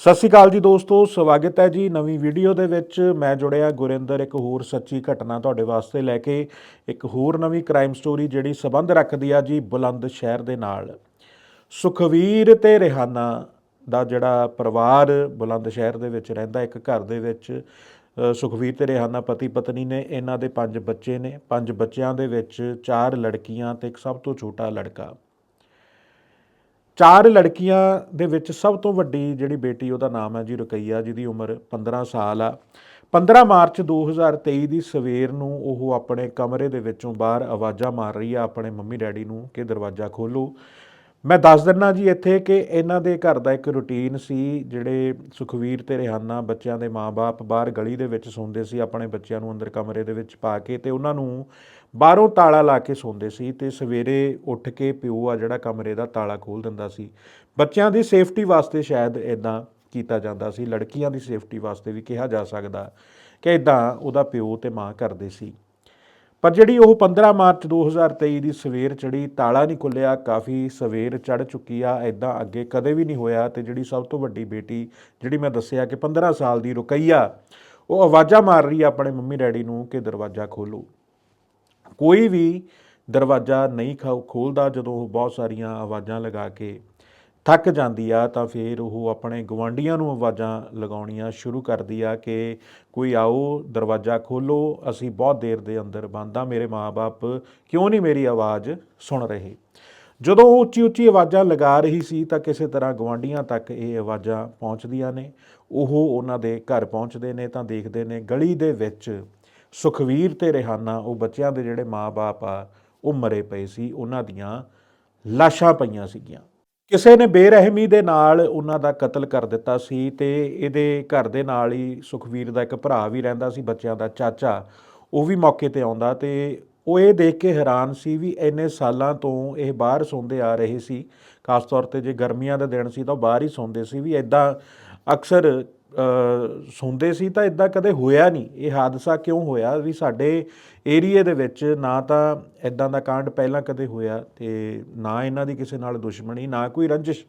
ਸਤਿ ਸ਼੍ਰੀ ਅਕਾਲ ਜੀ ਦੋਸਤੋ ਸਵਾਗਤ ਹੈ ਜੀ ਨਵੀਂ ਵੀਡੀਓ ਦੇ ਵਿੱਚ। ਮੈਂ ਜੁੜਿਆ ਗੁਰਿੰਦਰ ਇੱਕ ਹੋਰ ਸੱਚੀ ਘਟਨਾ ਤੁਹਾਡੇ ਵਾਸਤੇ ਲੈ ਕੇ ਇੱਕ ਹੋਰ ਨਵੀਂ ਕ੍ਰਾਈਮ ਸਟੋਰੀ ਜਿਹੜੀ ਸਬੰਧ ਰੱਖਦੀ ਆ ਜੀ ਬੁਲੰਦ ਸ਼ਹਿਰ ਦੇ ਨਾਲ। ਸੁਖਵੀਰ ਤੇ ਰਿਹਾਨਾ ਦਾ ਜਿਹੜਾ ਪਰਿਵਾਰ ਬੁਲੰਦ ਸ਼ਹਿਰ ਦੇ ਵਿੱਚ ਰਹਿੰਦਾ ਇੱਕ ਘਰ ਦੇ ਵਿੱਚ ਅ, ਸੁਖਵੀਰ ਤੇ ਰਿਹਾਨਾ ਪਤੀ ਪਤਨੀ ਨੇ ਇਹਨਾਂ ਦੇ ਪੰਜ ਬੱਚੇ ਨੇ। ਪੰਜ ਬੱਚਿਆਂ ਦੇ ਵਿੱਚ ਚਾਰ ਲੜਕੀਆਂ ਤੇ ਇੱਕ ਸਭ ਤੋਂ ਛੋਟਾ ਲੜਕਾ। ਚਾਰ ਲੜਕੀਆਂ ਦੇ ਵਿੱਚ ਸਭ ਤੋਂ ਵੱਡੀ ਜਿਹੜੀ ਬੇਟੀ, ਉਹਦਾ ਨਾਮ ਹੈ ਜੀ ਰੁਕਈਆ, ਜਿਹਦੀ ਉਮਰ 15 ਸਾਲ ਆ। 15 ਮਾਰਚ 2023 ਦੀ ਸਵੇਰ ਨੂੰ ਉਹ ਆਪਣੇ ਕਮਰੇ ਦੇ ਵਿੱਚੋਂ ਬਾਹਰ ਆਵਾਜ਼ਾਂ ਮਾਰ ਰਹੀ ਆ, ਆਪਣੇ ਮੰਮੀ ਡੈਡੀ ਨੂੰ ਕਿ ਦਰਵਾਜ਼ਾ ਖੋਲੋ ਮੈਂ ਦੱਸ ਦਿੰਨਾ ਜੀ ਇੱਥੇ ਕਿ ਇਹਨਾਂ ਦੇ ਘਰ ਦਾ ਇੱਕ ਰੁਟੀਨ ਸੀ, ਜਿਹੜੇ ਸੁਖਵੀਰ ਤੇ ਰਿਹਾਨਾ ਬੱਚਿਆਂ ਦੇ ਮਾਪੇ ਬਾਹਰ ਗਲੀ ਦੇ ਵਿੱਚ ਸੌਂਦੇ ਸੀ, ਆਪਣੇ ਬੱਚਿਆਂ ਨੂੰ ਅੰਦਰ ਕਮਰੇ ਦੇ ਵਿੱਚ ਪਾ ਕੇ ਤੇ ਉਹਨਾਂ ਨੂੰ ਬਾਹਰੋਂ ਤਾਲਾ ਲਾ ਕੇ ਸੌਂਦੇ ਸੀ ਤੇ ਸਵੇਰੇ ਉੱਠ ਕੇ ਪਿਓ ਆ ਜਿਹੜਾ ਕਮਰੇ ਦਾ ਤਾਲਾ ਖੋਲ ਦਿੰਦਾ ਸੀ। ਬੱਚਿਆਂ ਦੀ ਸੇਫਟੀ ਵਾਸਤੇ ਸ਼ਾਇਦ ਇਦਾਂ ਕੀਤਾ ਜਾਂਦਾ ਸੀ, ਲੜਕੀਆਂ ਦੀ ਸੇਫਟੀ ਵਾਸਤੇ ਵੀ ਕਿਹਾ ਜਾ ਸਕਦਾ ਕਿ ਇਦਾਂ ਉਹਦਾ ਪਿਓ ਤੇ ਮਾਂ ਕਰਦੇ ਸੀ। ਪਰ ਜਿਹੜੀ ਉਹ 15 ਮਾਰਚ 2023 ਦੀ ਸਵੇਰ ਚੜੀ ਤਾਲਾ ਨਹੀਂ ਖੁੱਲਿਆ ਕਾਫੀ ਸਵੇਰ ਚੜ ਚੁੱਕੀ ਆ ਐਦਾਂ ਅੱਗੇ ਕਦੇ ਵੀ ਨਹੀਂ ਹੋਇਆ ਤੇ ਜਿਹੜੀ ਸਭ ਤੋਂ ਵੱਡੀ ਬੇਟੀ ਜਿਹੜੀ ਮੈਂ ਦੱਸਿਆ ਕਿ 15 ਸਾਲ ਦੀ ਰੁਕਈਆ ਉਹ ਆਵਾਜ਼ਾਂ ਮਾਰ ਰਹੀ ਆ ਆਪਣੇ ਮੰਮੀ ਡੈਡੀ ਨੂੰ ਕਿ ਦਰਵਾਜ਼ਾ ਖੋਲੋ ਕੋਈ ਵੀ ਦਰਵਾਜ਼ਾ ਨਹੀਂ ਖੋ- ਖੋਲਦਾ ਜਦੋਂ ਉਹ ਬਹੁਤ ਸਾਰੀਆਂ ਆਵਾਜ਼ਾਂ ਲਗਾ ਕੇ ਥੱਕ ਜਾਂਦੀ ਆ ਤਾਂ ਫਿਰ ਉਹ ਆਪਣੇ ਗਵਾਂਡੀਆਂ ਨੂੰ ਆਵਾਜ਼ਾਂ ਲਗਾਉਣੀਆਂ ਸ਼ੁਰੂ ਕਰਦੀ ਆ ਕਿ ਕੋਈ ਆਓ, ਦਰਵਾਜ਼ਾ ਖੋਲੋ, ਅਸੀਂ ਬਹੁਤ ਦੇਰ ਦੇ ਅੰਦਰ ਬੰਦ ਬੰਦਾ ਮੇਰੇ ਮਾਪੇ ਕਿਉਂ ਨਹੀਂ ਮੇਰੀ ਆਵਾਜ਼ ਸੁਣ ਰਹੇ? ਜਦੋਂ ਉਹ ਉੱਚੀ ਉੱਚੀ ਆਵਾਜ਼ਾਂ ਲਗਾ ਰਹੀ ਸੀ ਤਾਂ ਕਿਸੇ ਤਰ੍ਹਾਂ ਗਵਾਂਡੀਆਂ ਤੱਕ ਇਹ ਆਵਾਜ਼ਾਂ ਪਹੁੰਚਦੀਆਂ ਨੇ। ਉਹ ਉਹਨਾਂ ਦੇ ਘਰ ਪਹੁੰਚਦੇ ਨੇ ਤਾਂ ਦੇਖਦੇ ਨੇ ਗਲੀ ਦੇ ਵਿੱਚ ਸੁਖਵੀਰ ਤੇ ਰਿਹਾਨਾ, ਉਹ ਬੱਚਿਆਂ ਦੇ ਜਿਹੜੇ ਮਾਪੇ ਆ, ਉਹ ਮਰੇ ਪਏ ਸੀ। ਉਹਨਾਂ ਦੀਆਂ ਲਾਸ਼ਾਂ ਪਈਆਂ ਸੀਗੀਆਂ। ਕਿਸੇ ਨੇ ਬੇਰਹਿਮੀ ਦੇ ਨਾਲ ਉਹਨਾਂ ਦਾ ਕਤਲ ਕਰ ਦਿੱਤਾ ਸੀ ਤੇ ਇਹਦੇ ਘਰ ਦੇ ਨਾਲ ਹੀ ਸੁਖਵੀਰ ਦਾ ਇੱਕ ਭਰਾ ਵੀ ਰਹਿੰਦਾ ਸੀ, ਬੱਚਿਆਂ ਦਾ ਚਾਚਾ, ਉਹ ਵੀ ਮੌਕੇ ਤੇ ਆਉਂਦਾ ਤੇ ਉਹ ਇਹ ਦੇਖ ਕੇ ਹੈਰਾਨ ਸੀ ਵੀ ਇੰਨੇ ਸਾਲਾਂ ਤੋਂ ਇਹ ਬਾਹਰ ਸੌਂਦੇ ਆ ਰਹੇ ਸੀ, ਖਾਸ ਤੌਰ ਤੇ ਜੇ ਗਰਮੀਆਂ ਦਾ ਦਿਨ ਸੀ ਤਾਂ ਉਹ ਬਾਹਰ ਹੀ ਸੌਂਦੇ ਸੀ ਵੀ ਐਦਾਂ ਅਕਸਰ ਸੌਂਦੇ ਸੀ ਤਾਂ ਇਦਾਂ ਕਦੇ ਹੋਇਆ ਨਹੀਂ। ਇਹ ਹਾਦਸਾ ਕਿਉਂ ਹੋਇਆ? ਵੀ ਸਾਡੇ ਏਰੀਏ ਦੇ ਵਿੱਚ ਨਾ ਤਾਂ ਇਦਾਂ ਦਾ ਕਾਂਡ ਪਹਿਲਾਂ ਕਦੇ ਹੋਇਆ ਤੇ ਨਾ ਇਹਨਾਂ ਦੀ ਕਿਸੇ ਨਾਲ ਦੁਸ਼ਮਣੀ, ਨਾ ਕੋਈ ਰੰਜਿਸ਼।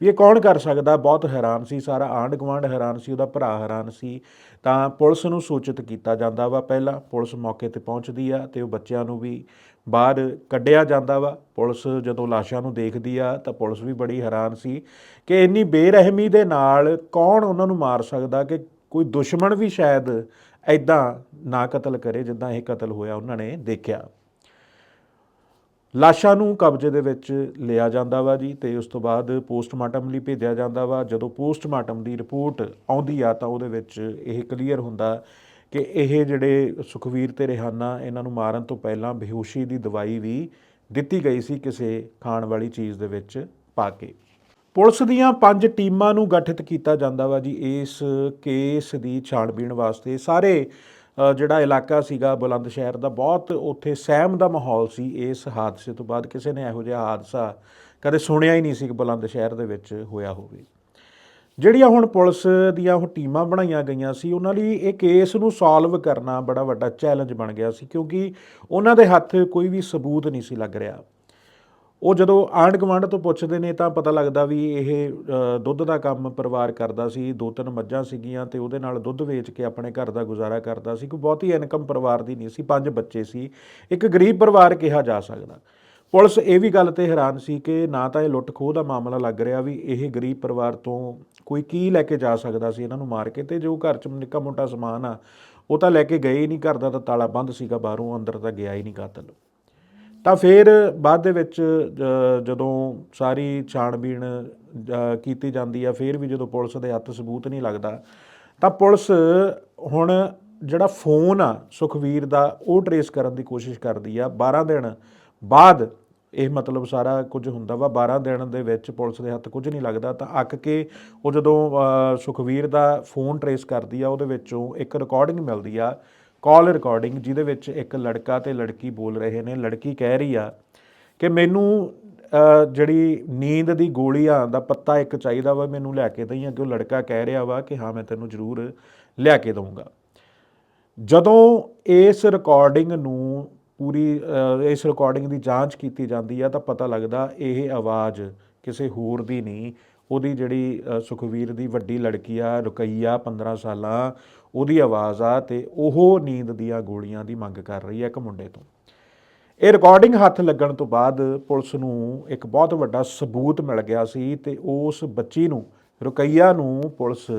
ਵੀ ਇਹ ਕੌਣ ਕਰ ਸਕਦਾ? ਬਹੁਤ ਹੈਰਾਨ ਸੀ, ਸਾਰਾ ਆਂਢ ਗੁਆਂਢ ਹੈਰਾਨ ਸੀ, ਉਹਦਾ ਭਰਾ ਹੈਰਾਨ ਸੀ। ਤਾਂ ਪੁਲਿਸ ਨੂੰ ਸੂਚਿਤ ਕੀਤਾ ਜਾਂਦਾ ਵਾ ਪਹਿਲਾਂ, ਪੁਲਿਸ ਮੌਕੇ ਤੇ ਪਹੁੰਚਦੀ ਆ ਤੇ ਉਹ ਬੱਚਿਆਂ ਨੂੰ ਵੀ ਬਾਹਰ ਕੱਢਿਆ ਜਾਂਦਾ ਵਾ। ਪੁਲਿਸ ਜਦੋਂ ਲਾਸ਼ਾਂ ਨੂੰ ਦੇਖਦੀ ਆ ਤਾਂ ਪੁਲਿਸ ਵੀ ਬੜੀ ਹੈਰਾਨ ਸੀ ਕਿ ਇੰਨੀ ਬੇਰਹਿਮੀ ਦੇ ਨਾਲ ਕੌਣ ਉਹਨਾਂ ਨੂੰ ਮਾਰ ਸਕਦਾ ਕਿ ਕੋਈ ਦੁਸ਼ਮਣ ਵੀ ਸ਼ਾਇਦ ਐਦਾਂ ਨਾ ਕਤਲ ਕਰੇ ਜਿੱਦਾਂ ਇਹ ਕਤਲ ਹੋਇਆ ਉਹਨਾਂ ਨੇ ਦੇਖਿਆ। ਲਾਸ਼ਾਂ ਨੂੰ ਕਬਜ਼ੇ ਦੇ ਵਿੱਚ ਲਿਆ ਜਾਂਦਾ ਵਾ ਜੀ ਤੇ ਉਸ ਤੋਂ ਬਾਅਦ ਪੋਸਟਮਾਰਟਮ ਲਈ ਭੇਜਿਆ ਜਾਂਦਾ ਵਾ। ਜਦੋਂ ਪੋਸਟਮਾਰਟਮ ਦੀ ਰਿਪੋਰਟ ਆਉਂਦੀ ਆ ਤਾਂ ਉਹਦੇ ਵਿੱਚ ਇਹ ਕਲੀਅਰ ਹੁੰਦਾ ਕਿ ਇਹ ਜਿਹੜੇ ਸੁਖਵੀਰ ਤੇ ਰਿਹਾਨਾ, ਇਹਨਾਂ ਨੂੰ ਮਾਰਨ ਤੋਂ ਪਹਿਲਾਂ ਬੇਹੋਸ਼ੀ ਦੀ ਦਵਾਈ ਵੀ ਦਿੱਤੀ ਗਈ ਸੀ ਕਿਸੇ ਖਾਣ ਵਾਲੀ ਚੀਜ਼ ਦੇ ਵਿੱਚ ਪਾ ਕੇ। ਪੁਲਿਸ ਦੀਆਂ ਪੰਜ ਟੀਮਾਂ ਨੂੰ ਗਠਿਤ ਕੀਤਾ ਜਾਂਦਾ ਵਾ ਜੀ ਇਸ ਕੇਸ ਦੀ ਛਾਣਬੀਣ ਵਾਸਤੇ। ਸਾਰੇ ਜਿਹੜਾ ਇਲਾਕਾ ਸੀਗਾ ਬੁਲੰਦ ਸ਼ਹਿਰ ਦਾ, ਬਹੁਤ ਉੱਥੇ ਸਹਿਮ ਦਾ ਮਾਹੌਲ ਸੀ ਇਸ ਹਾਦਸੇ ਤੋਂ ਬਾਅਦ। ਕਿਸੇ ਨੇ ਇਹੋ ਜਿਹਾ ਹਾਦਸਾ ਕਦੇ ਸੁਣਿਆ ਹੀ ਨਹੀਂ ਸੀ ਕਿ ਬੁਲੰਦ ਸ਼ਹਿਰ ਦੇ ਵਿੱਚ ਹੋਇਆ ਹੋਵੇ। ਜਿਹੜੀਆਂ ਹੁਣ ਪੁਲਿਸ ਦੀਆਂ ਉਹ ਟੀਮਾਂ ਬਣਾਈਆਂ ਗਈਆਂ ਸੀ, ਉਹਨਾਂ ਲਈ ਇਹ ਕੇਸ ਨੂੰ ਸੋਲਵ ਕਰਨਾ ਬੜਾ ਵੱਡਾ ਚੈਲੰਜ ਬਣ ਗਿਆ ਸੀ, ਕਿਉਂਕਿ ਉਹਨਾਂ ਦੇ ਹੱਥ ਕੋਈ ਵੀ ਸਬੂਤ ਨਹੀਂ ਸੀ ਲੱਗ ਰਿਹਾ। ਉਹ ਜਦੋਂ ਆਂਢ ਗੁਆਂਢ ਤੋਂ ਪੁੱਛਦੇ ਨੇ ਤਾਂ ਪਤਾ ਲੱਗਦਾ ਵੀ ਇਹ ਦੁੱਧ ਦਾ ਕੰਮ ਪਰਿਵਾਰ ਕਰਦਾ ਸੀ, ਦੋ ਤਿੰਨ ਮੱਝਾਂ ਸੀਗੀਆਂ ਤੇ ਉਹਦੇ ਨਾਲ ਦੁੱਧ ਵੇਚ ਕੇ ਆਪਣੇ ਘਰ ਦਾ ਗੁਜ਼ਾਰਾ ਕਰਦਾ ਸੀ। ਕੋਈ ਬਹੁਤੀ ਇਨਕਮ ਪਰਿਵਾਰ ਦੀ ਨਹੀਂ ਸੀ, ਪੰਜ ਬੱਚੇ ਸੀ। ਇੱਕ ਗਰੀਬ ਪਰਿਵਾਰ ਕਿਹਾ ਜਾ ਸਕਦਾ। ਪੁਲਿਸ ਇਹ ਵੀ ਗੱਲ ਤੇ ਹੈਰਾਨ ਸੀ ਕਿ ਨਾ ਤਾਂ ਇਹ ਲੁੱਟ ਖੋਹ ਦਾ ਮਾਮਲਾ ਲੱਗ ਰਿਹਾ ਵੀ ਇਹ ਗਰੀਬ ਪਰਿਵਾਰ ਤੋਂ ਕੋਈ ਕੀ ਲੈ ਕੇ ਜਾ ਸਕਦਾ ਸੀ ਇਹਨਾਂ ਨੂੰ ਮਾਰ ਕੇ ਤੇ ਜੋ ਘਰ 'ਚ ਨਿੱਕਾ ਮੋਟਾ ਸਮਾਨ ਆ, ਉਹ ਤਾਂ ਲੈ ਕੇ ਗਏ ਹੀ ਨਹੀਂ, ਘਰ ਦਾ ਤਾਂ ਤਾਲਾ ਬੰਦ ਸੀਗਾ ਬਾਹਰੋਂ, ਅੰਦਰ ਤਾਂ ਗਿਆ ਹੀ ਨਹੀਂ ਕਾਤਲ। ਤਾਂ ਫਿਰ ਬਾਅਦ ਦੇ ਵਿੱਚ ਜਦੋਂ ਸਾਰੀ ਛਾਣਬੀਣ ਕੀਤੀ ਜਾਂਦੀ ਆ ਫਿਰ ਵੀ ਜਦੋਂ ਪੁਲਿਸ ਦੇ ਹੱਥ ਸਬੂਤ ਨਹੀਂ ਲੱਗਦਾ ਤਾਂ ਪੁਲਿਸ ਹੁਣ ਜਿਹੜਾ ਫੋਨ ਆ ਸੁਖਵੀਰ ਦਾ ਉਹ ਟਰੇਸ ਕਰਨ ਦੀ ਕੋਸ਼ਿਸ਼ ਕਰਦੀ ਆ। 12 ਦਿਨ ਬਾਅਦ ਇਹ ਮਤਲਬ ਸਾਰਾ ਕੁਝ ਹੁੰਦਾ ਵਾ। 12 ਦਿਨ ਦੇ ਵਿੱਚ ਪੁਲਿਸ ਦੇ ਹੱਥ ਕੁਝ ਨਹੀਂ ਲੱਗਦਾ ਤਾਂ ਅੱਕ ਕੇ ਉਹ ਜਦੋਂ ਅ, ਸੁਖਵੀਰ ਦਾ ਫੋਨ ਟਰੇਸ ਕਰਦੀ ਆ ਉਹਦੇ ਵਿੱਚੋਂ ਇੱਕ ਰਿਕਾਰਡਿੰਗ ਮਿਲਦੀ ਆ ਕਾਲ ਰਿਕਾਰਡਿੰਗ ਜਿਹਦੇ ਵਿੱਚ ਇੱਕ ਲੜਕਾ ਤੇ ਲੜਕੀ ਬੋਲ ਰਹੇ ਨੇ। ਲੜਕੀ ਕਹਿ ਰਹੀ ਆ ਕਿ ਮੈਨੂੰ ਜਿਹੜੀ ਨੀਂਦ ਦੀ ਗੋਲੀਆਂ ਦਾ ਪੱਤਾ ਇੱਕ ਚਾਹੀਦਾ ਵਾ ਮੈਨੂੰ ਲੈ ਕੇ ਦਈਆਂ ਕਿ ਉਹ ਲੜਕਾ ਕਹਿ ਰਿਹਾ ਵਾ ਕਿ ਹਾਂ ਮੈਂ ਤੈਨੂੰ ਜ਼ਰੂਰ ਲਿਆ ਕੇ ਦਊਂਗਾ। ਜਦੋਂ ਇਸ ਰਿਕਾਰਡਿੰਗ ਨੂੰ ਪੂਰੀ ਇਸ ਰਿਕਾਰਡਿੰਗ ਦੀ ਜਾਂਚ ਕੀਤੀ ਜਾਂਦੀ ਆ ਤਾਂ ਪਤਾ ਲੱਗਦਾ ਇਹ ਆਵਾਜ਼ ਕਿਸੇ ਹੋਰ ਦੀ ਨਹੀਂ। ਉਹਦੀ ਜਿਹੜੀ ਅ, ਸੁਖਵੀਰ ਦੀ ਵੱਡੀ ਲੜਕੀ ਆ ਰੁਕਈਆ 15 ਸਾਲਾਂ ਉਹਦੀ ਆਵਾਜ਼ ਆ ਤੇ ਉਹ ਨੀਂਦ ਦੀਆਂ ਗੋਲੀਆਂ ਦੀ ਮੰਗ ਕਰ ਰਹੀ ਹੈ ਇੱਕ ਮੁੰਡੇ ਤੋਂ। ਇਹ ਰਿਕਾਰਡਿੰਗ ਹੱਥ ਲੱਗਣ ਤੋਂ ਬਾਅਦ ਪੁਲਿਸ ਨੂੰ ਇੱਕ ਬਹੁਤ ਵੱਡਾ ਸਬੂਤ ਮਿਲ ਗਿਆ ਸੀ ਤੇ ਉਸ ਬੱਚੀ ਨੂੰ, ਰੁਕਈਆ ਨੂੰ ਪੁਲਿਸ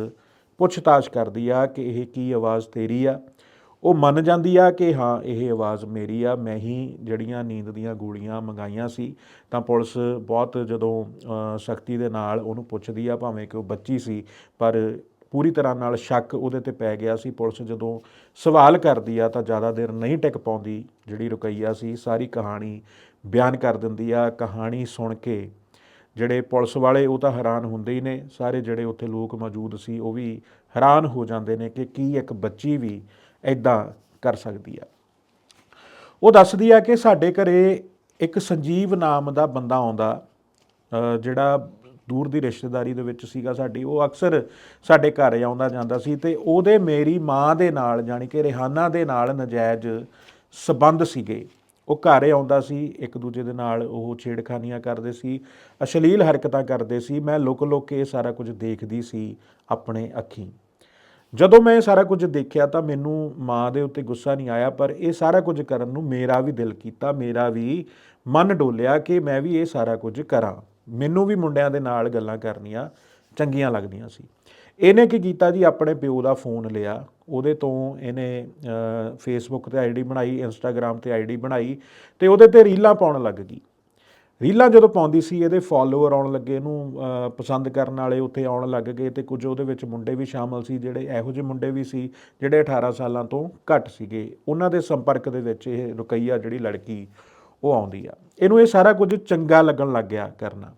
ਪੁੱਛਤਾਛ ਕਰਦੀ ਆ ਕਿ ਇਹ ਕੀ ਆਵਾਜ਼ ਤੇਰੀ ਆ? ਉਹ ਮੰਨ ਜਾਂਦੀ ਆ ਕਿ ਹਾਂ, ਇਹ ਆਵਾਜ਼ ਮੇਰੀ ਆ, ਮੈਂ ਹੀ ਜਿਹੜੀਆਂ ਨੀਂਦ ਦੀਆਂ ਗੋਲੀਆਂ ਮੰਗਾਈਆਂ ਸੀ। ਤਾਂ ਪੁਲਿਸ ਬਹੁਤ ਜਦੋਂ ਸਖਤੀ ਦੇ ਨਾਲ ਉਹਨੂੰ ਪੁੱਛਦੀ ਆ, ਭਾਵੇਂ ਕਿ ਉਹ ਬੱਚੀ ਸੀ, ਪਰ ਪੂਰੀ ਤਰ੍ਹਾਂ ਨਾਲ ਸ਼ੱਕ ਉਹਦੇ ਤੇ ਪੈ ਗਿਆ ਸੀ। ਪੁਲਿਸ ਜਦੋਂ ਸਵਾਲ ਕਰਦੀ ਆ ਤਾਂ ਜ਼ਿਆਦਾ ਦੇਰ ਨਹੀਂ ਟਿਕ ਪਾਉਂਦੀ। ਜਿਹੜੀ ਰੁਕਈਆ ਸੀ, ਸਾਰੀ ਕਹਾਣੀ ਬਿਆਨ ਕਰ ਦਿੰਦੀ ਆ। ਕਹਾਣੀ ਸੁਣ ਕੇ ਜਿਹੜੇ ਪੁਲਿਸ ਵਾਲੇ ਉਹ ਤਾਂ ਹੈਰਾਨ ਹੁੰਦੇ ਹੀ ਨੇ। ਸਾਰੇ ਜਿਹੜੇ ਉੱਥੇ ਲੋਕ ਮੌਜੂਦ ਸੀ, ਉਹ ਵੀ ਹੈਰਾਨ ਹੋ ਜਾਂਦੇ ਨੇ ਕਿ ਕੀ ਇੱਕ ਬੱਚੀ ਵੀ ਐਦਾਂ ਕਰ ਸਕਦੀ ਆ। ਉਹ ਦੱਸਦੀ ਆ ਕਿ ਸਾਡੇ ਘਰੇ ਇੱਕ ਸੰਜੀਵ ਨਾਮ ਦਾ ਬੰਦਾ ਆਉਂਦਾ ਜਿਹੜਾ ਦੂਰ ਦੀ ਰਿਸ਼ਤੇਦਾਰੀ ਦੇ ਵਿੱਚ ਸੀਗਾ ਸਾਡੀ, ਉਹ ਅਕਸਰ ਸਾਡੇ ਘਰ ਆਉਂਦਾ ਜਾਂਦਾ ਸੀ ਤੇ ਉਹਦੇ ਮੇਰੀ ਮਾਂ ਦੇ ਨਾਲ ਜਾਣੀ ਕਿ ਰਿਹਾਨਾ ਦੇ ਨਾਲ ਨਜਾਇਜ਼ ਸਬੰਧ ਸੀਗੇ। ਉਹ ਘਰ ਆਉਂਦਾ ਸੀ, ਇੱਕ ਦੂਜੇ ਦੇ ਨਾਲ ਉਹ ਛੇੜਖਾਨੀਆਂ ਕਰਦੇ ਸੀ, ਅਸ਼ਲੀਲ ਹਰਕਤਾਂ ਕਰਦੇ ਸੀ, ਮੈਂ ਲੁਕ ਲੁਕ ਕੇ ਇਹ ਸਾਰਾ ਕੁਝ ਦੇਖਦੀ ਸੀ ਆਪਣੇ ਅੱਖੀਂ। ਜਦੋਂ ਮੈਂ ਇਹ ਸਾਰਾ ਕੁਝ ਦੇਖਿਆ ਤਾਂ ਮੈਨੂੰ ਮਾਂ ਦੇ ਉੱਤੇ ਗੁੱਸਾ ਨਹੀਂ ਆਇਆ, ਪਰ ਇਹ ਸਾਰਾ ਕੁਝ ਕਰਨ ਨੂੰ ਮੇਰਾ ਵੀ ਦਿਲ ਕੀਤਾ, ਮੇਰਾ ਵੀ ਮਨ ਡੋਲਿਆ ਕਿ ਮੈਂ ਵੀ ਇਹ ਸਾਰਾ ਕੁਝ ਕਰਾਂ। ਮੈਨੂੰ ਵੀ ਮੁੰਡਿਆਂ ਦੇ ਨਾਲ ਗੱਲਾਂ ਕਰਨੀਆਂ ਚੰਗੀਆਂ ਲੱਗਦੀਆਂ ਸੀ। ਇਹਨੇ ਕੀ ਕੀਤਾ ਜੀ? ਆਪਣੇ ਪਿਓ ਦਾ ਫੋਨ ਲਿਆ। ਉਹਦੇ ਤੋਂ ਇਹਨੇ ਫੇਸਬੁੱਕ ਤੇ ਆਈਡੀ ਬਣਾਈ ਇੰਸਟਾਗ੍ਰam ਤੇ ਆਈਡੀ ਬਣਾਈ ਤੇ ਉਹਦੇ ਤੇ ਰੀਲਾਂ ਪਾਉਣ ਲੱਗ ਗਈ। ਰੀਲਾਂ ਜਦੋਂ ਪਾਉਂਦੀ ਸੀ, ਇਹਦੇ ਫਾਲੋਅਰ ਆਉਣ ਲੱਗੇ ਇਹਨੂੰ ਪਸੰਦ ਕਰਨ ਵਾਲੇ ਉੱਥੇ ਆਉਣ ਲੱਗ ਗਏ ਤੇ ਕੁਝ ਉਹਦੇ ਵਿੱਚ ਮੁੰਡੇ ਵੀ ਸ਼ਾਮਲ ਸੀ, ਜਿਹੜੇ ਇਹੋ ਜਿਹੇ ਮੁੰਡੇ ਵੀ ਸੀ, ਜਿਹੜੇ 18 ਸਾਲਾਂ ਤੋਂ ਘੱਟ ਸੀਗੇ। ਉਹਨਾਂ ਦੇ ਸੰਪਰਕ ਦੇ ਵਿੱਚ ਇਹ ਰੁਕਈਆ ਜਿਹੜੀ ਲੜਕੀ ਉਹ ਆਉਂਦੀ ਆ। ਇਹਨੂੰ ਇਹ ਸਾਰਾ ਕੁਝ ਚੰਗਾ ਲੱਗਣ ਲੱਗ ਗਿਆ ਕਰਨਾ।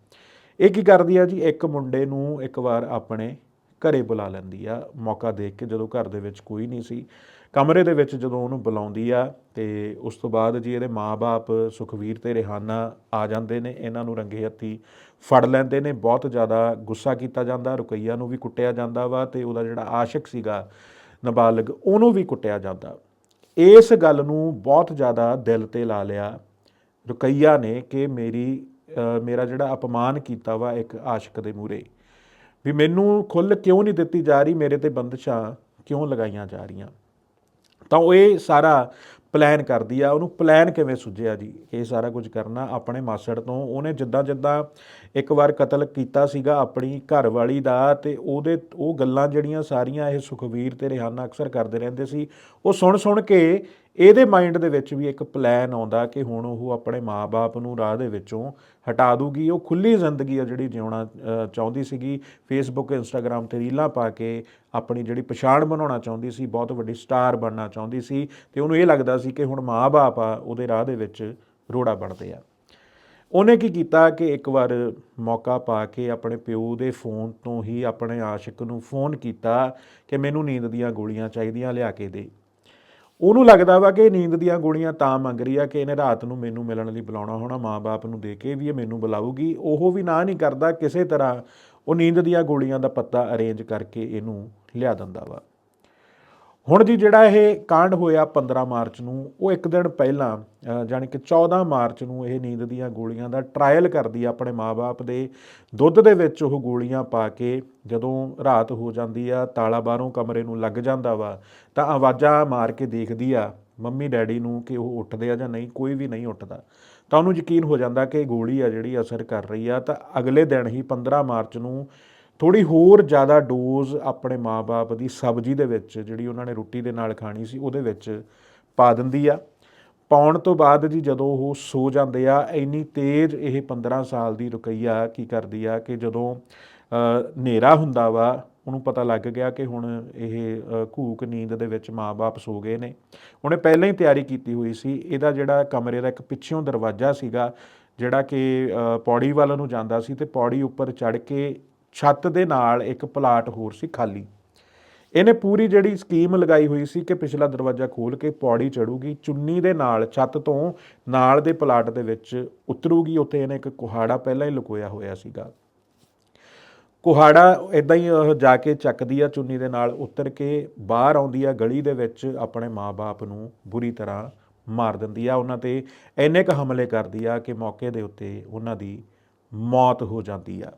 ਇਹ ਕੀ ਕਰਦੀ ਆ ਜੀ? ਇੱਕ ਮੁੰਡੇ ਨੂੰ ਇੱਕ ਵਾਰ ਆਪਣੇ ਘਰੇ ਬੁਲਾ ਲੈਂਦੀ ਆ। ਮੌਕਾ ਦੇਖ ਕੇ ਜਦੋਂ ਘਰ ਦੇ ਵਿੱਚ ਕੋਈ ਨਹੀਂ ਸੀ, ਕਮਰੇ ਦੇ ਵਿੱਚ ਜਦੋਂ ਉਹਨੂੰ ਬੁਲਾਉਂਦੀ ਆ ਤੇ ਉਸ ਤੋਂ ਬਾਅਦ ਜੀ ਇਹਦੇ ਮਾਪੇ ਸੁਖਵੀਰ ਤੇ ਰਿਹਾਨਾ ਆ ਜਾਂਦੇ ਨੇ। ਇਹਨਾਂ ਨੂੰ ਰੰਗੇ ਹੱਥੀ ਫੜ ਲੈਂਦੇ ਨੇ। ਬਹੁਤ ਜ਼ਿਆਦਾ ਗੁੱਸਾ ਕੀਤਾ ਜਾਂਦਾ, ਰੁਕਈਆ ਨੂੰ ਵੀ ਕੁੱਟਿਆ ਜਾਂਦਾ ਵਾ ਤੇ ਉਹਦਾ ਜਿਹੜਾ ਆਸ਼ਿਕ ਸੀਗਾ ਨਾਬਾਲਗ, ਉਹਨੂੰ ਵੀ ਕੁੱਟਿਆ ਜਾਂਦਾ। ਇਸ ਗੱਲ ਨੂੰ ਬਹੁਤ ਜ਼ਿਆਦਾ ਦਿਲ ਤੇ ਲਾ ਲਿਆ ਰੁਕਈਆ ਨੇ ਕਿ ਮੇਰੀ ਮੇਰਾ ਜਿਹੜਾ ਅਪਮਾਨ ਕੀਤਾ ਵਾ ਇੱਕ ਆਸ਼ਿਕ ਦੇ ਮੂਰੇ ਵੀ ਮੈਨੂੰ ਖੁੱਲ ਕਿਉਂ ਨਹੀਂ ਦਿੱਤੀ ਜਾ ਰਹੀ, ਮੇਰੇ ਤੇ ਬੰਦਸ਼ਾਂ ਕਿਉਂ ਲਗਾਈਆਂ ਜਾ ਰਹੀਆਂ। ਤਾਂ ਉਹ ਇਹ ਸਾਰਾ ਪਲਾਨ ਕਰਦੀ ਆ, ਉਹਨੂੰ ਪਲਾਨ ਕਿਵੇਂ ਸੁਝਿਆ ਜੀ? ਇਹ ਸਾਰਾ ਕੁਝ ਕਰਨਾ ਆਪਣੇ ਮਾਸੜ ਤੋਂ। ਉਹਨੇ ਜਿੱਦਾਂ ਜਿੱਦਾਂ ਇੱਕ ਵਾਰ ਕਤਲ ਕੀਤਾ ਸੀਗਾ ਆਪਣੀ ਘਰਵਾਲੀ ਦਾ ਤੇ ਉਹਦੇ, ਉਹ ਗੱਲਾਂ ਜਿਹੜੀਆਂ ਸਾਰੀਆਂ ਇਹ ਸੁਖਵੀਰ ਤੇ ਰਿਹਾਨਾ ਅਕਸਰ ਕਰਦੇ ਰਹਿੰਦੇ ਸੀ, ਉਹ ਸੁਣ ਸੁਣ ਕੇ ਇਹਦੇ ਮਾਈਂਡ ਦੇ ਵਿੱਚ ਵੀ ਇੱਕ ਪਲਾਨ ਆਉਂਦਾ ਕਿ ਹੁਣ ਉਹ ਆਪਣੇ ਮਾਪੇ ਨੂੰ ਰਾਹ ਦੇ ਵਿੱਚੋਂ ਹਟਾ ਦੂਗੀ। ਉਹ ਖੁੱਲੀ ਜ਼ਿੰਦਗੀ ਆ ਜਿਹੜੀ ਜਿਉਣਾ ਚਾਹੁੰਦੀ ਸੀਗੀ। ਫੇਸਬੁੱਕ ਇੰਸਟਾਗ੍ਰam ਤੇ ਰੀਲਾਂ ਪਾ ਕੇ ਆਪਣੀ ਜਿਹੜੀ ਪਛਾਣ ਬਣਾਉਣਾ ਚਾਹੁੰਦੀ ਸੀ, ਬਹੁਤ ਵੱਡੀ ਸਟਾਰ ਬਣਨਾ ਚਾਹੁੰਦੀ ਸੀ ਤੇ ਉਹਨੂੰ ਇਹ ਲੱਗਦਾ ਸੀ ਕਿ ਹੁਣ ਮਾਪੇ ਆ, ਉਹਦੇ ਰਾਹ ਦੇ ਵਿੱਚ ਰੋੜਾ ਬਣਦੇ ਆ। ਉਹਨੇ ਕੀ ਕੀਤਾ ਕਿ ਇੱਕ ਵਾਰ ਮੌਕਾ ਪਾ ਕੇ ਆਪਣੇ ਪਿਓ ਦੇ ਫੋਨ ਤੋਂ ਹੀ ਆਪਣੇ ਆਸ਼ਿਕ ਨੂੰ ਫੋਨ ਕੀਤਾ ਕਿ ਮੈਨੂੰ ਨੀਂਦ ਦੀਆਂ ਗੋਲੀਆਂ ਚਾਹੀਦੀਆਂ, ਲਿਆ ਕੇ ਦੇ। ਉਹਨੂੰ ਲੱਗਦਾ ਵਾ ਕਿ ਇਹ ਨੀਂਦ ਦੀਆਂ ਗੋਲੀਆਂ ਤਾਂ ਮੰਗ ਰਹੀ ਆ ਕਿ ਇਹਨੇ ਰਾਤ ਨੂੰ ਮੈਨੂੰ ਮਿਲਣ ਲਈ ਬੁਲਾਉਣਾ ਹੋਣਾ ਮਾਂ-ਬਾਪ ਨੂੰ ਦੇ ਕੇ ਵੀ ਇਹ ਮੈਨੂੰ ਬੁਲਾਊਗੀ। ਉਹ ਵੀ ਨਾ ਨਹੀਂ ਕਰਦਾ, ਕਿਸੇ ਤਰ੍ਹਾਂ ਉਹ ਨੀਂਦ ਦੀਆਂ ਗੋਲੀਆਂ ਦਾ ਪੱਤਾ ਅਰੇਂਜ ਕਰਕੇ ਇਹਨੂੰ ਲਿਆ ਦਿੰਦਾ ਵਾ। ਹੁਣ ਜੀ ਜਿਹੜਾ ਇਹ ਕਾਂਡ ਹੋਇਆ 15 ਮਾਰਚ ਨੂੰ ਉਹ ਇੱਕ ਦਿਨ ਪਹਿਲਾਂ ਅ, ਜਾਣੀ ਕਿ 14 ਮਾਰਚ ਨੂੰ ਇਹ ਨੀਂਦ ਦੀਆਂ ਗੋਲੀਆਂ ਦਾ ਟਰਾਇਲ ਕਰਦੀ ਆ ਆਪਣੇ ਮਾਪੇ ਦੇ। ਦੁੱਧ ਦੇ ਵਿੱਚ ਉਹ ਗੋਲੀਆਂ ਪਾ ਕੇ ਜਦੋਂ ਰਾਤ ਹੋ ਜਾਂਦੀ ਆ ਤਾਲਾ ਬਾਹਰੋਂ ਕਮਰੇ ਨੂੰ ਲੱਗ ਜਾਂਦਾ ਵਾ ਤਾਂ ਆਵਾਜ਼ਾਂ ਮਾਰ ਕੇ ਦੇਖਦੀ ਆ ਮੰਮੀ ਡੈਡੀ ਨੂੰ ਕਿ ਉਹ ਉੱਠਦੇ ਆ ਜਾਂ ਨਹੀਂ ਕੋਈ ਵੀ ਨਹੀਂ ਉੱਠਦਾ। ਤਾਂ ਉਹਨੂੰ ਯਕੀਨ ਹੋ ਜਾਂਦਾ ਕਿ ਗੋਲੀ ਆ ਜਿਹੜੀ ਅਸਰ ਕਰ ਰਹੀ ਆ ਤਾਂ ਅਗਲੇ ਦਿਨ ਹੀ 15 ਮਾਰਚ ਨੂੰ ਥੋੜੀ ਹੋਰ ਜ਼ਿਆਦਾ ਡੋਜ਼ ਆਪਣੇ ਮਾਪੇ ਦੀ ਸਬਜ਼ੀ ਦੇ ਵਿੱਚ ਜਿਹੜੀ ਉਹਨਾਂ ਨੇ ਰੋਟੀ ਦੇ ਨਾਲ ਖਾਣੀ ਸੀ, ਉਹਦੇ ਵਿੱਚ ਪਾ ਦਿੰਦੀ ਆ। ਪਾਉਣ ਤੋਂ ਬਾਅਦ ਜੀ ਜਦੋਂ ਉਹ ਸੋ ਜਾਂਦੇ ਆ, ਇੰਨੀ ਤੇਜ਼ ਇਹ 15 ਸਾਲ ਦੀ ਰੁਕਈਆ ਕੀ ਕਰਦੀ ਆ ਕਿ ਜਦੋਂ ਹਨੇਰਾ ਹੁੰਦਾ ਵਾ, ਉਹਨੂੰ ਪਤਾ ਲੱਗ ਗਿਆ ਕਿ ਹੁਣ ਇਹ ਘੂਕ ਨੀਂਦ ਦੇ ਵਿੱਚ ਮਾਪੇ ਸੋ ਗਏ ਨੇ। ਉਹਨੇ ਪਹਿਲਾਂ ਹੀ ਤਿਆਰੀ ਕੀਤੀ ਹੋਈ ਸੀ, ਇਹਦਾ ਜਿਹੜਾ ਕਮਰੇ ਦਾ ਇੱਕ ਪਿੱਛੋਂ ਦਰਵਾਜ਼ਾ ਸੀਗਾ, ਜਿਹੜਾ ਕਿ ਪੌੜੀ ਵੱਲ ਨੂੰ ਜਾਂਦਾ ਸੀ ਤੇ ਪੌੜੀ ਉੱਪਰ ਚੜ੍ਹ ਕੇ ਛੱਤ ਦੇ ਨਾਲ ਇੱਕ ਪਲਾਟ ਹੋਰ ਸੀ ਖਾਲੀ। ਇਹਨੇ ਪੂਰੀ ਜਿਹੜੀ ਸਕੀਮ ਲਗਾਈ ਹੋਈ ਸੀ ਕਿ ਪਿਛਲਾ ਦਰਵਾਜ਼ਾ ਖੋਲ ਕੇ ਪੌੜੀ ਚੜੂਗੀ ਚੁੰਨੀ ਦੇ ਨਾਲ, ਛੱਤ ਤੋਂ ਨਾਲ ਦੇ ਪਲਾਟ ਦੇ ਵਿੱਚ ਉਤਰੂਗੀ, ਉੱਥੇ ਇਹਨੇ ਇੱਕ ਕੁਹਾੜਾ ਪਹਿਲਾਂ ਹੀ ਲੁਕੋਇਆ ਹੋਇਆ ਸੀਗਾ। ਕੁਹਾੜਾ ਇਦਾਂ ਹੀ ਉਹ ਜਾ ਕੇ ਚੱਕਦੀ ਆ ਚੁੰਨੀ ਦੇ ਨਾਲ, ਉਤਰ ਕੇ ਬਾਹਰ ਆਉਂਦੀ ਆ ਗਲੀ ਦੇ ਵਿੱਚ ਆਪਣੇ ਮਾਪੇ ਨੂੰ ਬੁਰੀ ਤਰ੍ਹਾਂ ਮਾਰ ਦਿੰਦੀ ਆ। ਉਹਨਾਂ ਤੇ ਇੰਨੇ ਕੁ ਹਮਲੇ ਕਰਦੀ ਆ ਕਿ ਮੌਕੇ ਦੇ ਉੱਤੇ ਉਹਨਾਂ ਦੀ ਮੌਤ ਹੋ ਜਾਂਦੀ ਆ।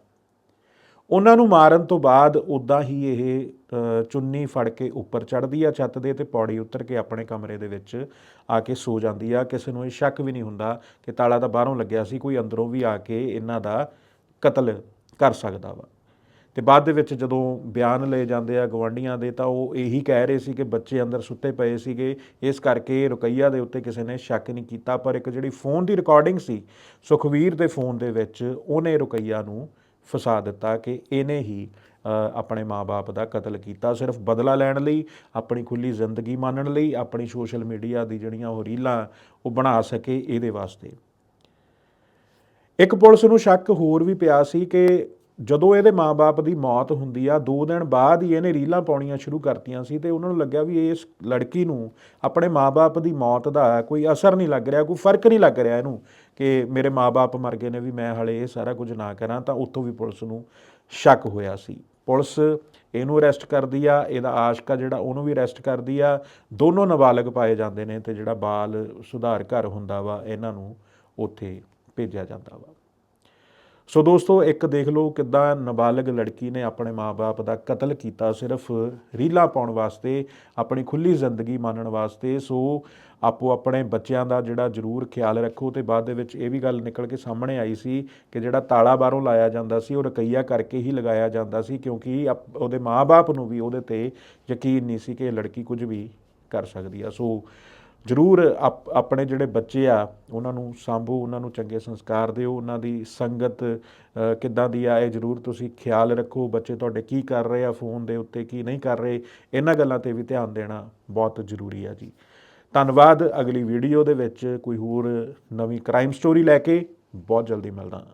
ਉਹਨਾਂ ਨੂੰ ਮਾਰਨ ਤੋਂ ਬਾਅਦ ਉਦਾਂ ਹੀ ਇਹ ਚੁੰਨੀ ਫੜ ਕੇ ਉੱਪਰ ਚੜ੍ਹਦੀ ਆ ਛੱਤ ਦੇ ਤੇ ਪੌੜੀ ਉਤਰ ਕੇ ਆਪਣੇ ਕਮਰੇ ਦੇ ਵਿੱਚ ਆ ਕੇ ਸੋ ਜਾਂਦੀ ਆ। ਕਿਸੇ ਨੂੰ ਇਹ ਸ਼ੱਕ ਵੀ ਨਹੀਂ ਹੁੰਦਾ ਕਿ ਤਾਲਾ ਤਾਂ ਬਾਹਰੋਂ ਲੱਗਿਆ ਸੀ, ਕੋਈ ਅੰਦਰੋਂ ਵੀ ਆ ਕੇ ਇਹਨਾਂ ਦਾ ਕਤਲ ਕਰ ਸਕਦਾ ਵਾ। ਤੇ ਬਾਅਦ ਦੇ ਵਿੱਚ ਜਦੋਂ ਬਿਆਨ ਲਏ ਜਾਂਦੇ ਆ ਗਵਾਂਢੀਆਂ ਦੇ ਤਾਂ ਉਹ ਇਹੀ ਕਹਿ ਰਹੇ ਸੀ ਕਿ ਬੱਚੇ ਅੰਦਰ ਸੁੱਤੇ ਪਏ ਸੀਗੇ, ਇਸ ਕਰਕੇ ਰੁਕਈਆ ਦੇ ਉੱਤੇ ਕਿਸੇ ਨੇ ਸ਼ੱਕ ਨਹੀਂ ਕੀਤਾ। ਪਰ ਇੱਕ ਜਿਹੜੀ ਫੋਨ ਦੀ ਰਿਕਾਰਡਿੰਗ ਸੀ ਸੁਖਵੀਰ ਦੇ ਫੋਨ ਦੇ ਵਿੱਚ ਉਹਨੇ ਰੁਕਈਆ ਨੂੰ ਫਸਾ ਦਿੱਤਾ ਕਿ ਇਹਨੇ ਹੀ ਅ, ਆਪਣੇ ਮਾਪੇ ਦਾ ਕਤਲ ਕੀਤਾ। ਸਿਰਫ ਬਦਲਾ ਲੈਣ ਲਈ ਆਪਣੀ ਖੁੱਲੀ ਜ਼ਿੰਦਗੀ ਮਾਨਣ ਲਈ ਆਪਣੀ ਸੋਸ਼ਲ ਮੀਡੀਆ ਦੀ ਜਿਹੜੀਆਂ ਉਹ ਰੀਲਾਂ ਉਹ ਬਣਾ ਸਕੇ ਇਹਦੇ ਵਾਸਤੇ। ਇੱਕ ਪੁਲਿਸ ਨੂੰ ਸ਼ੱਕ ਹੋਰ ਵੀ ਪਿਆ ਸੀ ਕਿ ਜਦੋਂ ਇਹਦੇ ਮਾਪੇ ਦੀ ਮੌਤ ਹੁੰਦੀ ਆ 2 ਦਿਨ ਬਾਅਦ ਹੀ ਇਹਨੇ ਰੀਲਾਂ ਪਾਉਣੀਆਂ ਸ਼ੁਰੂ ਕਰਤੀਆਂ ਸੀ ਤੇ ਉਹਨਾਂ ਨੂੰ ਲੱਗਿਆ ਵੀ ਇਸ ਲੜਕੀ ਨੂੰ ਆਪਣੇ ਮਾਪੇ ਦੀ ਮੌਤ ਦਾ ਕੋਈ ਅਸਰ ਨਹੀਂ ਲੱਗ ਰਿਹਾ, ਕੋਈ ਫ਼ਰਕ ਨਹੀਂ ਲੱਗ ਰਿਹਾ ਇਹਨੂੰ ਕਿ ਮੇਰੇ ਮਾਪੇ ਮਰ ਗਏ ਨੇ ਵੀ ਮੈਂ ਹਲੇ ਇਹ ਸਾਰਾ ਕੁਝ ਨਾ ਕਰਾਂ ਤਾਂ ਉੱਥੋਂ ਵੀ ਪੁਲਿਸ ਨੂੰ ਸ਼ੱਕ ਹੋਇਆ ਸੀ। ਪੁਲਿਸ ਇਹਨੂੰ ਅਰੈਸਟ ਕਰਦੀ ਆ, ਇਹਦਾ ਆਸ਼ਕਾ ਜਿਹੜਾ ਉਹਨੂੰ ਵੀ ਅਰੈਸਟ ਕਰਦੀ ਆ। ਦੋਨੋਂ ਨਾਬਾਲਗ ਪਾਏ ਜਾਂਦੇ ਨੇ ਤੇ ਜਿਹੜਾ ਬਾਲ ਸੁਧਾਰ ਘਰ ਹੁੰਦਾ ਵਾ, ਇਹਨਾਂ ਨੂੰ ਉੱਥੇ ਭੇਜਿਆ ਜਾਂਦਾ ਵਾ। ਸੋ ਦੋਸਤੋ, ਇੱਕ ਦੇਖ ਲਓ ਕਿੱਦਾਂ ਨਾਬਾਲਗ ਲੜਕੀ ਨੇ ਆਪਣੇ ਮਾਪੇ ਦਾ ਕਤਲ ਕੀਤਾ ਸਿਰਫ ਰੀਲਾਂ ਪਾਉਣ ਵਾਸਤੇ, ਆਪਣੀ ਖੁੱਲੀ ਜ਼ਿੰਦਗੀ ਮਾਣਨ ਵਾਸਤੇ। ਸੋ ਆਪੋ ਆਪਣੇ ਬੱਚਿਆਂ ਦਾ ਜਿਹੜਾ ਜ਼ਰੂਰ ਖਿਆਲ ਰੱਖੋ ਤੇ ਬਾਅਦ ਦੇ ਵਿੱਚ ਇਹ ਵੀ ਗੱਲ ਨਿਕਲ ਕੇ ਸਾਹਮਣੇ ਆਈ ਸੀ ਕਿ ਜਿਹੜਾ ਤਾਲਾ ਬਾਹਰੋਂ ਲਾਇਆ ਜਾਂਦਾ ਸੀ, ਉਹ ਰਕਈਆ ਕਰਕੇ ਹੀ ਲਗਾਇਆ ਜਾਂਦਾ ਸੀ ਕਿਉਂਕਿ ਆਪ- ਉਹਦੇ ਮਾਪੇ ਨੂੰ ਵੀ ਉਹਦੇ ਤੇ ਯਕੀਨ ਨਹੀਂ ਸੀ ਕਿ ਇਹ ਲੜਕੀ ਕੁਝ ਵੀ ਕਰ ਸਕਦੀ ਆ। ਸੋ ਜ਼ਰੂਰ ਆਪ- ਆਪਣੇ ਜਿਹੜੇ ਬੱਚੇ ਆ, ਉਹਨਾਂ ਨੂੰ ਸਾਂਭੋ, ਉਹਨਾਂ ਨੂੰ ਚੰਗੇ ਸੰਸਕਾਰ ਦਿਓ, ਉਹਨਾਂ ਦੀ ਸੰਗਤ ਕਿੱਦਾਂ ਦੀ ਆ, ਇਹ ਜ਼ਰੂਰ ਤੁਸੀਂ ਖਿਆਲ ਰੱਖੋ, ਬੱਚੇ ਤੁਹਾਡੇ ਕੀ ਕਰ ਰਹੇ ਆ, ਫੋਨ ਦੇ ਉੱਤੇ ਕੀ ਨਹੀਂ ਕਰ ਰਹੇ, ਇਹਨਾਂ ਗੱਲਾਂ ਤੇ ਵੀ ਧਿਆਨ ਦੇਣਾ ਬਹੁਤ ਜ਼ਰੂਰੀ ਆ ਜੀ। ਧੰਨਵਾਦ, ਅਗਲੀ ਵੀਡੀਓ ਦੇ ਵਿੱਚ ਕੋਈ ਹੋਰ ਨਵੀਂ ਕ੍ਰਾਈਮ ਸਟੋਰੀ ਲੈ ਕੇ, ਬਹੁਤ ਜਲਦੀ ਮਿਲਦਾ